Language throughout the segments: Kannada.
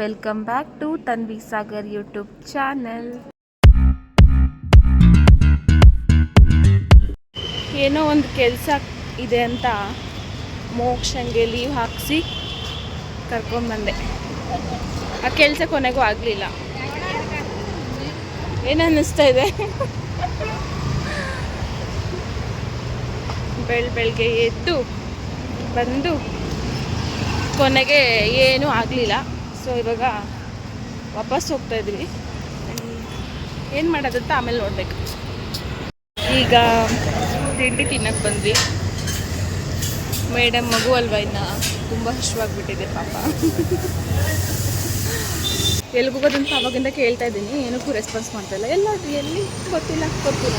Welcome back to Tanvi Sagar YouTube channel ಏನೋ ಒಂದು ಕೆಲಸ ಇದೆ ಅಂತ ಮೋಕ್ಷಂಗೆ ಲೀವ್ ಹಾಕಿಸಿ ಕರ್ಕೊಂಡ್ಬಂದೆ ಆ ಕೆಲಸ ಕೊನೆಗೂ ಆಗಲಿಲ್ಲ. ಏನನ್ನಿಸ್ತಾ ಇದೆ? ಬೆಳ್ ಬೆಳಗ್ಗೆ ಎದ್ದು ಬಂದು ಕೊನೆಗೆ ಏನೂ ಆಗಲಿಲ್ಲ. ಸೊ ಇವಾಗ ವಾಪಸ್ ಹೋಗ್ತಾ ಇದ್ವಿ ಏನು ಮಾಡೋದಂತ ಆಮೇಲೆ ನೋಡಬೇಕು. ಈಗ ತಿಂಡಿ ತಿನ್ನಕ್ಕೆ ಬಂದ್ವಿ. ಮೇಡಮ್ ಮಗು ಅಲ್ವಾ ಇನ್ನು? ತುಂಬ ಹಶ್ವಾಗ್ಬಿಟ್ಟಿದೆ ಪಾಪ. ಎಲ್ಗೋಗೋದಂತ ಅವಾಗಿಂದ ಕೇಳ್ತಾ ಇದ್ದೀನಿ. ಏನಕ್ಕೂ ರೆಸ್ಪಾನ್ಸ್ ಮಾಡ್ತಾ ಇಲ್ಲ. ಎಲ್ಲ ಎಲ್ಲಿ ಗೊತ್ತಿಲ್ಲ. ಗೊತ್ತಿಲ್ಲ.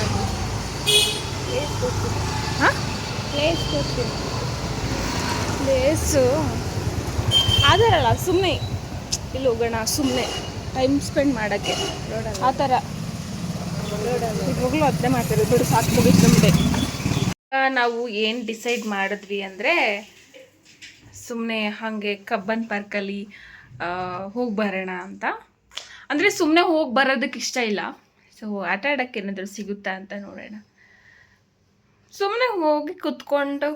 ಹಾಂ? ಪ್ಲೇಸ್ ಗೊತ್ತಿಲ್ಲ. ಪ್ಲೇಸು ಆಧಾರಲ್ಲ ಸುಮ್ಮನೆ ಇಲ್ಲಿ ಹೋಗೋಣ ಸುಮ್ಮನೆ ಟೈಮ್ ಸ್ಪೆಂಡ್ ಮಾಡೋಕ್ಕೆ. ಆ ಥರ ಇವಾಗಲೂ ಅದನ್ನೇ ಮಾಡ್ತಾರೆ ಬಿಡು, ಸಾಕು ನಮಗೆ ನಾವು ಏನು ಡಿಸೈಡ್ ಮಾಡಿದ್ವಿ ಅಂದರೆ ಸುಮ್ಮನೆ ಹಾಗೆ ಕಬ್ಬನ್ ಪಾರ್ಕಲ್ಲಿ ಹೋಗಿ ಬರೋಣ ಅಂತ. ಅಂದರೆ ಸುಮ್ಮನೆ ಹೋಗಿ ಬರೋದಕ್ಕೆ ಇಷ್ಟ ಇಲ್ಲ. ಸೊ ಆಟ ಆಡೋಕ್ಕೆ ಏನಾದರೂ ಸಿಗುತ್ತಾ ಅಂತ ನೋಡೋಣ. ಸುಮ್ಮನೆ ಹೋಗಿ ಕುತ್ಕೊಂಡು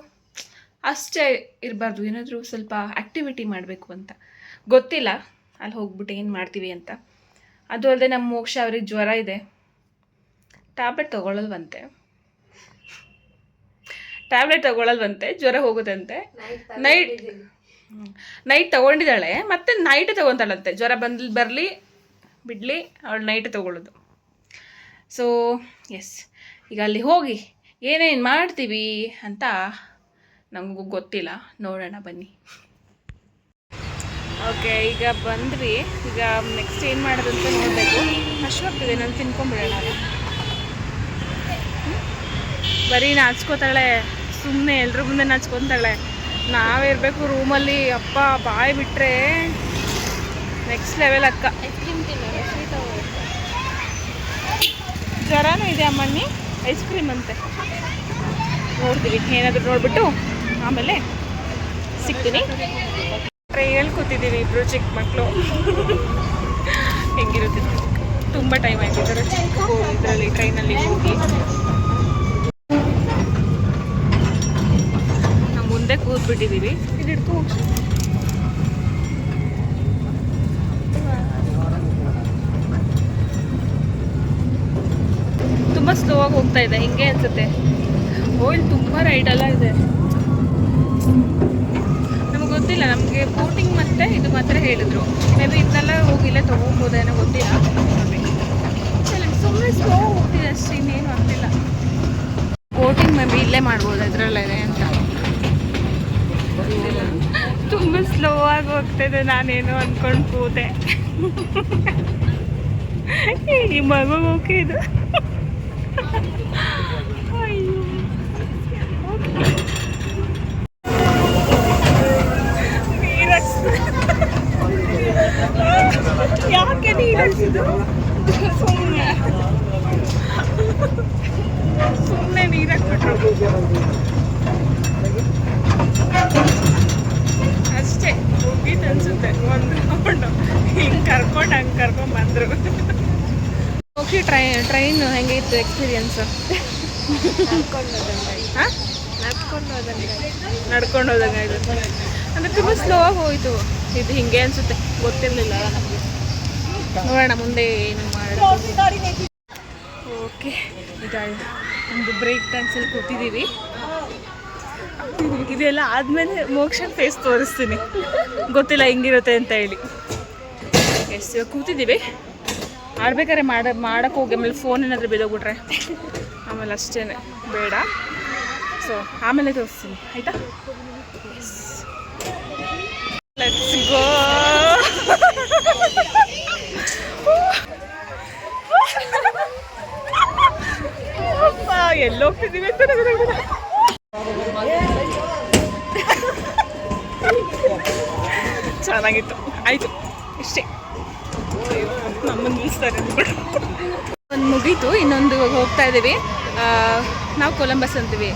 ಅಷ್ಟೇ ಇರಬಾರ್ದು. ಏನಾದರೂ ಸ್ವಲ್ಪ ಆ್ಯಕ್ಟಿವಿಟಿ ಮಾಡಬೇಕು ಅಂತ. ಗೊತ್ತಿಲ್ಲ. ಅಲ್ಲಿ ಹೋಗ್ಬಿಟ್ಟು ಏನು ಮಾಡ್ತೀವಿ ಅಂತ. ಅದು ಅಲ್ಲದೆ ನಮ್ಮ ಮೋಕ್ಷ ಅವ್ರಿಗೆ ಜ್ವರ ಇದೆ. ಟ್ಯಾಬ್ಲೆಟ್ ತೊಗೊಳಲ್ವಂತೆ. ಟ್ಯಾಬ್ಲೆಟ್ ತೊಗೊಳಲ್ವಂತೆ ಜ್ವರ ಹೋಗುತ್ತಂತೆ. ನೈಟ್ ನೈಟ್ ತೊಗೊಂಡಿದ್ದಾಳೆ ಮತ್ತೆ ನೈಟ್ ತೊಗೊತಾಳಂತೆ. ಜ್ವರ ಬಂದು ಬರಲಿ ಬಿಡಲಿ ಅವಳು ನೈಟ್ ತೊಗೊಳ್ಳೋದು ಸೊ ಎಸ್ ಈಗ ಅಲ್ಲಿ ಹೋಗಿ ಏನೇನು ಮಾಡ್ತೀವಿ ಅಂತ ನಮಗೂ ಗೊತ್ತಿಲ್ಲ. ನೋಡೋಣ ಬನ್ನಿ. ಓಕೆ ಈಗ ಬಂದ್ವಿ. ಈಗ ನೆಕ್ಸ್ಟ್ ಏನು ಮಾಡೋದಂತ ನೋಡಬೇಕು. ಹಶ್ವಾಗ್ತಿದೆ ನಾನು ತಿನ್ಕೊಂಬಿಡೋಣ. ಬರೀ ನಾಚ್ಕೋತಾಳೆ ಸುಮ್ಮನೆ ಎಲ್ರ ಮುಂದೆ ನಾಚ್ಕೊತಾಳೆ. ನಾವೇ ಇರಬೇಕು ರೂಮಲ್ಲಿ ಅಪ್ಪ ಬಾಯಿ ಬಿಟ್ಟರೆ ನೆಕ್ಸ್ಟ್ ಲೆವೆಲ್ ಅಕ್ಕ. ಜ್ವರನೂ ಇದೆ ಅಮ್ಮಣ್ಣಿ ಐಸ್ ಕ್ರೀಮ್ ಅಂತೆ. ನೋಡ್ತೀವಿ ಏನಾದರೂ ನೋಡಿಬಿಟ್ಟು ಆಮೇಲೆ ಸಿಗ್ತೀನಿ. ಟ್ರೈನಲ್ಲಿ ಹೇಳ್ಕೊತಿದ್ದೀವಿ ಇಬ್ಬರು ಚಿಕ್ಕ ಮಕ್ಕಳು ಹೆಂಗಿರುತ್ತೆ? ತುಂಬ ಟೈಮ್ ಆಗಿದ್ದಾರೆ ಚಿಕ್ಕ ಇದರಲ್ಲಿ ಟ್ರೈನಲ್ಲಿ ಹೋಗಿ. ನಾವು ಮುಂದೆ ಕೂತ್ಬಿಟ್ಟಿದ್ದೀವಿ. ಇದು ತುಂಬ ಸ್ಲೋ ಆಗಿ ಹೋಗ್ತಾ ಇದೆ. ಹಿಂಗೆ ಅನ್ಸುತ್ತೆ. ಓ ಇಲ್ಲಿ ತುಂಬ ರೈಡ್ ಎಲ್ಲ ಇದೆ. ಗೊತ್ತಿಲ್ಲ ನಮಗೆ ಬೋಟಿಂಗ್ ಮತ್ತೆ ಇದು ಮಾತ್ರ ಹೇಳಿದ್ರು. ಮೇ ಬಿ ಇದನ್ನೆಲ್ಲ ಹೋಗಿಲ್ಲ ತೊಗೊಬೋದೇನೋ ಗೊತ್ತಿಲ್ಲ. ಸುಮ್ಮನೆ ಸ್ಲೋ ಹೋಗ್ತಿದೆ ಅಷ್ಟೇ, ಇನ್ನೇನು ಆಗ್ತಿಲ್ಲ ಬೋಟಿಂಗ್ ಮೇ ಬಿ ಇಲ್ಲೇ ಮಾಡ್ಬೋದು ಇದರಲ್ಲೇ ಅಂತ. ತುಂಬ ಸ್ಲೋ ಆಗಿ ಹೋಗ್ತಿದೆ, ನಾನೇನು ಅಂದ್ಕೊಂಡು ಹೋದೆ ಈ ಮಗು ಹೋಗಿ ಇದು ಅಯ್ಯೋ ನೀರ್ ಹಾಕ್ಸ್ದೆ. ಸುಮ್ಮನೆ ಸುಮ್ಮನೆ ನೀರು ಹಾಕ್ಬಿಟ್ರು ಅಷ್ಟೇ ಮುಗೀತು ಅನ್ಸುತ್ತೆ. ಒಂದು ರೌಂಡು ಹಿಂಗೆ ಕರ್ಕೊಂಡು ಹಂಗೆ ಕರ್ಕೊಂಡು ಬಂದರು. ಓಕೆ ಟ್ರೈನ್ ಟ್ರೈನ್ ಹೆಂಗೆ ಇತ್ತು ಎಕ್ಸ್ಪೀರಿಯನ್ಸ್? ಹಾಂ ನಡ್ಕೊಂಡು ಹೋದಂಗೆ ನಡ್ಕೊಂಡು ಹೋದಂಗೆ ಅಂದರೆ ತುಂಬ ಸ್ಲೋ ಆಗಿ ಹೋಯಿತು. ಇದು ಹಿಂಗೆ ಅನಿಸುತ್ತೆ. ಗೊತ್ತಿರಲಿಲ್ಲ ನಮಗೆ. ನೋಡೋಣ ಮುಂದೆ ಏನು ಮಾಡೋಣ ಓಕೆ ಈಗ ಒಂದು ಬ್ರೇಕ್ ಡ್ಯಾನ್ಸಲ್ಲಿ ಕೂತಿದ್ದೀವಿ. ಇದೆಲ್ಲ ಆದಮೇಲೆ ಮೋಕ್ಷನ್ ಫೇಸ್ ತೋರಿಸ್ತೀನಿ. ಗೊತ್ತಿಲ್ಲ ಹೆಂಗಿರುತ್ತೆ ಅಂತ ಹೇಳಿ. ಎಸ್ ಕೂತಿದ್ದೀವಿ. ಆಡ್ಬೇಕಾದ್ರೆ ಮಾಡ ಮಾಡೋಕ್ಕೆ ಹೋಗಿ, ಆಮೇಲೆ ಫೋನ್ ಏನಾದರೂ ಬಿದ್ದೋಗ್ಬಿಟ್ರೆ ಆಮೇಲೆ ಅಷ್ಟೇ ಬೇಡ. ಸೊ ಆಮೇಲೆ ತೋರಿಸ್ತೀನಿ. ಆಯಿತಾ? ಲೆಟ್ಸ್ ಗೋ ಇನ್ನೊಂದು ಹೋಗ್ತಾ ಇದ್ದೀವಿ. ನಾವು ಕೊಲಂಬಸ್ ಅಂತೀವಿ.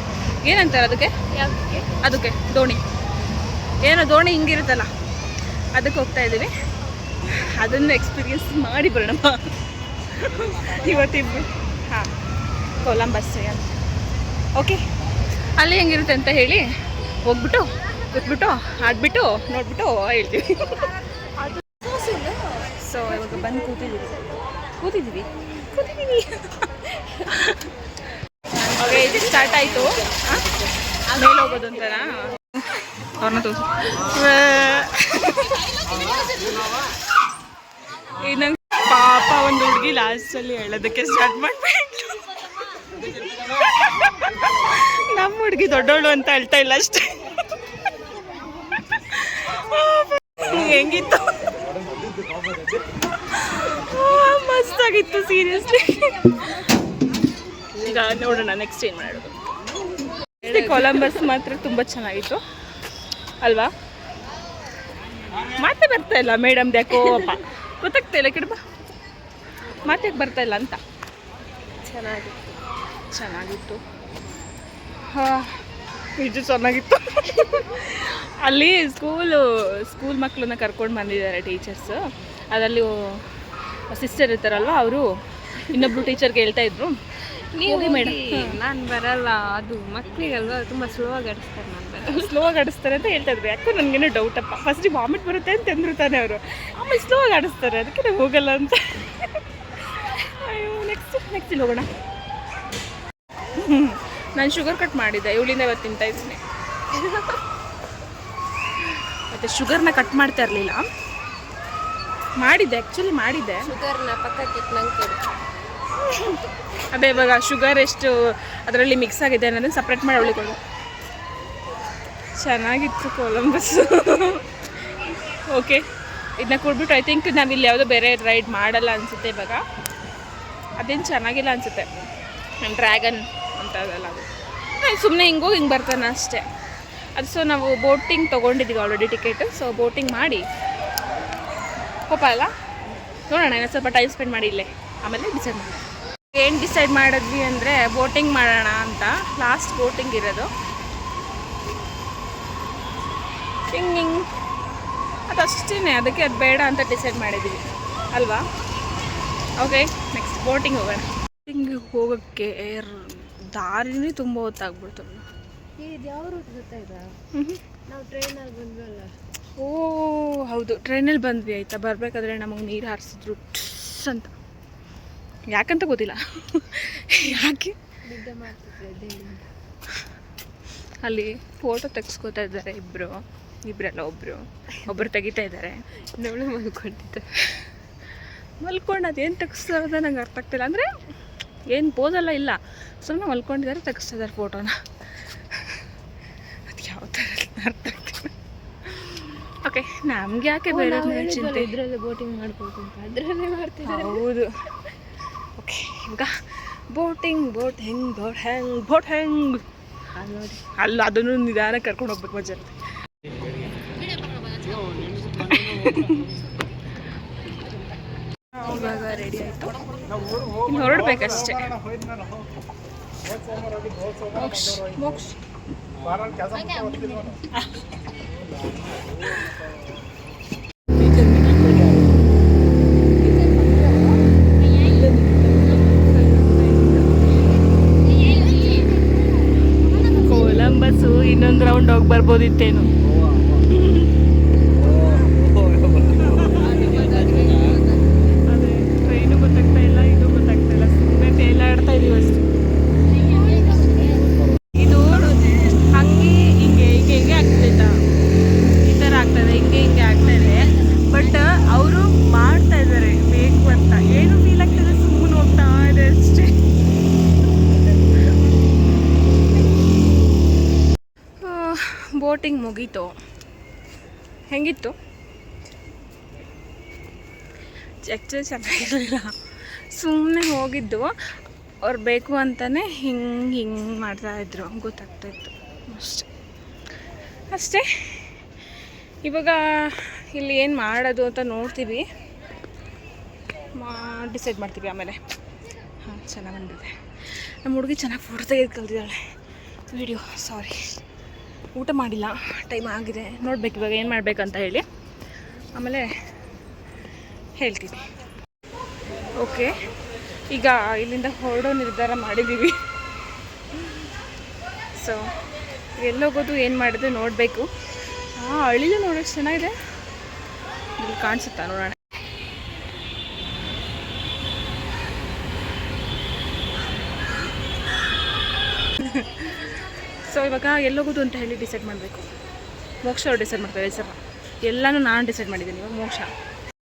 ಏನಂತಾರೆ ಅದಕ್ಕೆ? ಅದಕ್ಕೆ ದೋಣಿ. ಏನೋ ದೋಣಿ ಹಿಂಗಿರುತ್ತಲ್ಲ ಅದಕ್ಕೆ ಹೋಗ್ತಾ ಇದ್ದೀವಿ. ಅದನ್ನು ಎಕ್ಸ್ಪೀರಿಯನ್ಸ್ ಮಾಡಿ ಬರೋಣಮ್ಮ ಇವತ್ತಿದ್ವಿ ಹಾಂ ಕೊಲಂಬಸ್ ಅಂತ ಓಕೆ ಅಲ್ಲಿ ಹೆಂಗಿರುತ್ತೆ ಅಂತ ಹೇಳಿ ಹೋಗ್ಬಿಟ್ಟು ಕೂತ್ಬಿಟ್ಟು ಆಡ್ಬಿಟ್ಟು ನೋಡ್ಬಿಟ್ಟು ಹೇಳ್ತೀವಿ. ಸೊ ಇವಾಗ ಬಂದು ಕೂತಿದ್ದೀವಿ. ಕೂತಿದ್ದೀವಿ. ಓಕೆ ಇದು ಸ್ಟಾರ್ಟ್ ಆಯಿತು. ಮೇಲೆ ಹೋಗೋದು ಅಂತನಾ? ಅವ್ರನ್ನ ತೋರಿಸು. ಪಾಪ ಒಂದು ಹುಡುಗಿ ಲಾಸ್ಟಲ್ಲಿ ಹೇಳೋದಕ್ಕೆ ಸ್ಟಾರ್ಟ್ ಮಾಡ್ಬೇಕು ನಮ್ಮ ಹುಡುಗಿ ದೊಡ್ಡವಳು ಅಂತ ಹೇಳ್ತಾ ಇಲ್ಲ ಅಷ್ಟೇ. ಹೆಂಗಿತ್ತು? ಆ, ಮಸ್ತಾಗಿತ್ತು ಸೀರಿಯಸ್ಲಿ ಈಗ ನೋಡೋಣ ನೆಕ್ಸ್ಟ್ ಏನು ಮಾಡೋದು. ಕೊಲಂಬಸ್ ಮಾತ್ರ ತುಂಬ ಚೆನ್ನಾಗಿತ್ತು. ಅಲ್ವಾ? ಮಾತೇ ಬರ್ತಾ ಇಲ್ಲ ಮೇಡಮ್ ಯಾಕೋ ಅಪ್ಪ. ಗೊತ್ತಾಗ್ತಾ ಇಲ್ಲ ಕಿಡಬ ಮಾತೇ ಬರ್ತಾ ಇಲ್ಲ ಅಂತ? ಚೆನ್ನಾಗಿತ್ತು. ಚೆನ್ನಾಗಿತ್ತು. ಹಾಂ ಇದು ಚೆನ್ನಾಗಿತ್ತು. ಅಲ್ಲಿ ಸ್ಕೂಲು ಸ್ಕೂಲ್ ಮಕ್ಕಳನ್ನ ಕರ್ಕೊಂಡು ಬಂದಿದ್ದಾರೆ ಟೀಚರ್ಸು ಅದರಲ್ಲಿ ಸಿಸ್ಟರ್ ಇರ್ತಾರಲ್ವ ಅವರು ಇನ್ನೊಬ್ರು ಟೀಚರ್ಗೆ ಹೇಳ್ತಾ ಇದ್ರು. ನೀವು ಮೇಡಮ್ ನಾನು ಬರಲ್ಲ ಅದು ಮಕ್ಕಳಿಗಲ್ವಾ ತುಂಬ ಸ್ಲೋ ಆಗಿ ಆಡಿಸ್ತಾರೆ ನಾನು ಬರಲ್ಲ. ಸ್ಲೋ ಆಗಿ ಆಡಿಸ್ತಾರೆ ಅಂತ ಹೇಳ್ತಾ ಇದ್ರು. ಯಾಕೋ ನನಗೇನೋ ಡೌಟ್ ಅಪ್ಪ. ಫಸ್ಟ್ ವಾಮಿಟ್ ಬರುತ್ತೆ ಅಂತ ಅಂದ್ರು ತಾನೆ ಅವರು. ಆಮೇಲೆ ಸ್ಲೋ ಆಗಿ ಆಡಿಸ್ತಾರೆ ಅದಕ್ಕೆ ನಾವು ಹೋಗಲ್ಲ ಅಂತ. ಅಯ್ಯೋ ನೆಕ್ಸ್ಟ್ ನೆಕ್ಸ್ಟ್ ಇಲ್ಲಿ ಹೋಗೋಣ. ನಾನು ಶುಗರ್ ಕಟ್ ಮಾಡಿದ್ದೆ ಇವಳಿಂದ ಇವತ್ತು ತಿಂತಾ ಇದ್ದೀನಿ. ಮತ್ತು ಶುಗರ್ನ ಕಟ್ ಮಾಡ್ತಾ ಇರಲಿಲ್ಲ. ಮಾಡಿದ್ದೆ ಆ್ಯಕ್ಚುಲಿ ಮಾಡಿದ್ದೆ. ಶುಗರ್ನ ಪಕ್ಕಕ್ಕೆ ಇಟ್ಟು ನಂಗೆ ಕೊಡು ಅದೇ ಇವಾಗ ಶುಗರ್ ಎಷ್ಟು ಅದರಲ್ಲಿ ಮಿಕ್ಸ್ ಆಗಿದೆ ಅನ್ನೋದು ಸಪ್ರೇಟ್ ಮಾಡಿ ಉಳಿಕೊಂಡು ಕೊಡು. ಚೆನ್ನಾಗಿತ್ತು ಕೊಲಂಬಸ್ ಓಕೆ ಇದನ್ನ ಕೊಡ್ಬಿಟ್ಟು ಐ ಥಿಂಕ್ ಇಲ್ಲಿ ಯಾವುದೋ ಬೇರೆ ರೈಡ್ ಮಾಡಲ್ಲ ಅನಿಸುತ್ತೆ ಇವಾಗ. ಅದೇನು ಚೆನ್ನಾಗಿಲ್ಲ ಅನಿಸುತ್ತೆ. ಡ್ರ್ಯಾಗನ್ ಅಂತ ಅದಲ್ಲ ಅದು. ಸುಮ್ಮನೆ ಹಿಂಗೋ ಹಿಂಗೆ ಬರ್ತಾನೆ ಅಷ್ಟೇ. ಅದು ಸೊ ನಾವು ಬೋಟಿಂಗ್ ತೊಗೊಂಡಿದ್ದೀವಿ ಆಲ್ರೆಡಿ ಟಿಕೆಟ್ ಸೊ ಬೋಟಿಂಗ್ ಮಾಡಿ ಕೋಪ ಅಲ್ಲ? ನೋಡೋಣ ಇನ್ನೊಂದು ಸ್ವಲ್ಪ ಟೈಮ್ ಸ್ಪೆಂಡ್ ಮಾಡಿ ಇಲ್ಲೇ. ಆಮೇಲೆ ಡಿಸೈಡ್ ಮಾಡೋಣ. ಏನು ಡಿಸೈಡ್ ಮಾಡಿದ್ವಿ ಅಂದರೆ ಬೋಟಿಂಗ್ ಮಾಡೋಣ ಅಂತ. ಲಾಸ್ಟ್ ಬೋಟಿಂಗ್ ಇರೋದು. ಹಿಂಗೆ ಹಿಂಗೆ ಅದು ಅಷ್ಟೇ ಅದಕ್ಕೆ ಅದು ಬೇಡ ಅಂತ ಡಿಸೈಡ್ ಮಾಡಿದ್ವಿ. ಅಲ್ವಾ? ಓಕೆ ನೆಕ್ಸ್ಟ್ ಬೋಟಿಂಗ್ ಹೋಗೋಣ. ಬೋಟಿಂಗ್ ಹೋಗೋಕ್ಕೆ ದಾರಿನೇ ತುಂಬ ಹೊತ್ತಾಗ್ಬಿಡ್ತು. ಇದು ಯಾವ ರೂಟ್ ಗೊತ್ತಾಯ್ತಾ? ನಾವು ಟ್ರೈನಲ್ಲಿ ಬಂದ್ವಲ್ಲ. ಓ ಹೌದು. ಟ್ರೈನಲ್ಲಿ ಬಂದ್ವಿ ಆಯಿತಾ? ಬರಬೇಕಾದ್ರೆ ನಮಗೆ ನೀರು ಹಾರಿಸಿದ್ರು. ಅಂತ. ಯಾಕಂತ ಗೊತ್ತಿಲ್ಲ. ಯಾಕೆ? ಅಲ್ಲಿ ಫೋಟೋ ತೆಗ್ಸ್ಕೊತಾ ಇದ್ದಾರೆ ಇಬ್ಬರು ಇಬ್ಬರಲ್ಲ ಒಬ್ಬರು ಒಬ್ಬರು ತೆಗಿತಾ ಇದ್ದಾರೆ. ನೋಡು ಮಲ್ಕೊಂಡಿದ್ದೆ ಮಲ್ಕೊಂಡು ಅದೇನು ತೆಗಿಸ್ತಾರದ ನಂಗೆ ಅರ್ಥ ಆಗ್ತಿಲ್ಲ. ಅಂದರೆ ಏನು ಪೋಸಲ್ಲ ಇಲ್ಲ. ಸುಮ್ಮನೆ ಮಲ್ಕೊಂಡಿದ್ದಾರೆ ತೆಗಿಸ್ತಾ ಇದ್ದಾರೆ ಫೋಟೋನ ಅದು ಯಾವ ಥರ ಅರ್ಥ ಆಗ್ತಿಲ್ಲ ಓಕೆ ನಮ್ಗೆ ಯಾಕೆ ಬೇಡ ಚಿಂತೆ? ಇದರಲ್ಲೇ ಬೋಟಿಂಗ್ ಮಾಡ್ಬೋದು ಅಂತ. ಅದರಲ್ಲೇ ಮಾಡ್ತಿದ್ದಾರೆ. ಹೌದು. ಓಕೆ ಈಗ ಬೋಟಿಂಗ್ ಬೋಟ್ ಹೆಂಗ್ ಬೋಟ್ ಹೆಂಗ್ ಬೋಟ್ ಹೆಂಗ್ ಅಲ್ಲಿ ನೋಡಿ. ಅಲ್ಲ ಅದನ್ನು ನಿಧಾನ ಕರ್ಕೊಂಡು ಹೋಗ್ಬೇಕು ಮಜಾ. ಇರುತ್ತೆ ಇವಾಗ ರೆಡಿ ಆಯಿತು. ಹೊರಡ್ಬೇಕಷ್ಟೇ. ಮೋಕ್ಷ ಮೋಕ್ಷ. ಕೊಲಂಬಸ್ಸು ಇನ್ನೊಂದು ರೌಂಡ್ ಹೋಗಿ ಬರ್ಬೋದಿತ್ತೇನು ಅದೇ ಟ್ರೈನು ಗೊತ್ತಾಗ್ತಾ ಇಲ್ಲ ಇದು ಗೊತ್ತಾಗ್ತಾ ಇಲ್ಲ ಸುಮ್ಮನೆ ತೇಲಾಡ್ತಾ ಇದೀವಿ ಅಷ್ಟೇ ಇದು ಹಂಗೆ ಹಿಂಗೆ ಹಿಂಗೆ ಹಿಂಗೆ ಆಗ್ತೈತಾ ಈ ಥರ ಆಗ್ತದೆ ಹಿಂಗೆ ಹಿಂಗೆ ಆಗ್ತಾ ಇದೆ ಬಟ್ ಅವರು ಮಾಡ್ತಾ ಇದ್ದಾರೆ ಬೇಕು ಅಂತ ಏನು ಫೀಲ್ ಆಗ್ತದೆ ಸುಮ್ಮನೆ ಹೋಗ್ತಾ ಇದೆ ಅಷ್ಟೇ ಬೋಟಿಂಗ್ ಮುಗೀತು. ಹೆಂಗಿತ್ತು? ಆ್ಯಕ್ಚುಲಿ ಚೆನ್ನಾಗಿರಲಿಲ್ಲ. ಸುಮ್ಮನೆ ಹೋಗಿದ್ದು. ಅವ್ರು ಬೇಕು ಅಂತಲೇ ಹಿಂಗೆ ಹಿಂಗೆ ಮಾಡ್ತಾಯಿದ್ರು ಗೊತ್ತಾಗ್ತಾಯಿತ್ತು ಅಷ್ಟೆ. ಅಷ್ಟೇ. ಇವಾಗ ಇಲ್ಲಿ ಏನು ಮಾಡೋದು ಅಂತ ನೋಡ್ತೀವಿ. ಮಾ ಡಿಸೈಡ್ ಮಾಡ್ತೀವಿ ಆಮೇಲೆ. ಹಾಂ, ಚೆನ್ನಾಗಿ ಬಂದಿದೆ. ನಮ್ಮ ಹುಡುಗಿ ಚೆನ್ನಾಗಿ ಫೋಟೋ ತೆಗೆದು ಕಲ್ತಿದ್ದಾಳೆ ವಿಡಿಯೋ ಸಾರಿ ಊಟ ಮಾಡಿಲ್ಲ. ಟೈಮ್ ಆಗಿದೆ. ನೋಡ್ಬೇಕು ಇವಾಗ ಏನು ಮಾಡಬೇಕಂತ ಹೇಳಿ. ಆಮೇಲೆ ಹೇಳ್ತೀನಿ. ಓಕೆ ಈಗ ಇಲ್ಲಿಂದ ಹೊರಡೋ ನಿರ್ಧಾರ ಮಾಡಿದ್ದೀವಿ. ಸೊ ಎಲ್ಲೋಗೋದು ಏನು ಮಾಡಿದ್ರೆ ನೋಡಬೇಕು. ಹಾಂ ಹಳ್ಳಿಲೂ ನೋಡೋಕ್ಕೆ ಚೆನ್ನಾಗಿದೆ. ಇಲ್ಲಿ ಕಾಣಿಸುತ್ತಾ ನೋಡೋಣ. ಸೊ ಇವಾಗ ಎಲ್ಲೋಗೋದು ಅಂತ ಹೇಳಿ ಡಿಸೈಡ್ ಮಾಡಬೇಕು. ಮೋಕ್ಷ ಅವ್ರು ಡಿಸೈಡ್ ಮಾಡ್ತಾರೆ ಸರ್. ಎಲ್ಲನೂ ನಾನು ಡಿಸೈಡ್ ಮಾಡಿದ್ದೀನಿ ಇವಾಗ ಮೋಕ್ಷ.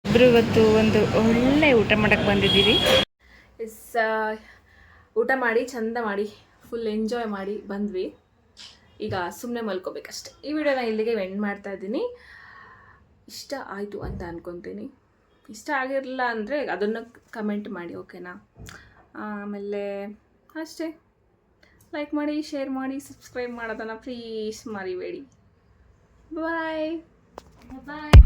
ಇಬ್ಬರು ಇವತ್ತು ಒಂದು ಒಳ್ಳೆ ಊಟ ಮಾಡೋಕ್ಕೆ ಬಂದಿದ್ದೀವಿ. ಎಸ್ ಊಟ ಮಾಡಿ ಚಂದ ಮಾಡಿ ಫುಲ್ ಎಂಜಾಯ್ ಮಾಡಿ ಬಂದ್ವಿ. ಈಗ ಸುಮ್ಮನೆ ಮಲ್ಕೋಬೇಕಷ್ಟೆ. ಈ ವಿಡಿಯೋನ ಇಲ್ಲಿಗೆ ಎಂಡ್ ಮಾಡ್ತಾ ಇದ್ದೀನಿ. ಇಷ್ಟ ಆಯಿತು ಅಂತ ಅಂದ್ಕೊತೀನಿ ಇಷ್ಟ ಆಗಿರಲಿಲ್ಲ ಅಂದರೆ ಅದನ್ನು ಕಮೆಂಟ್ ಮಾಡಿ ಓಕೆನಾ ಆಮೇಲೆ ಅಷ್ಟೇ. ಲೈಕ್ ಮಾಡಿ ಶೇರ್ ಮಾಡಿ ಸಬ್ಸ್ಕ್ರೈಬ್ ಮಾಡೋದನ್ನು ಪ್ಲೀಸ್ ಮರಿಬೇಡಿ. ಬಾಯ್ ಬಾಯ್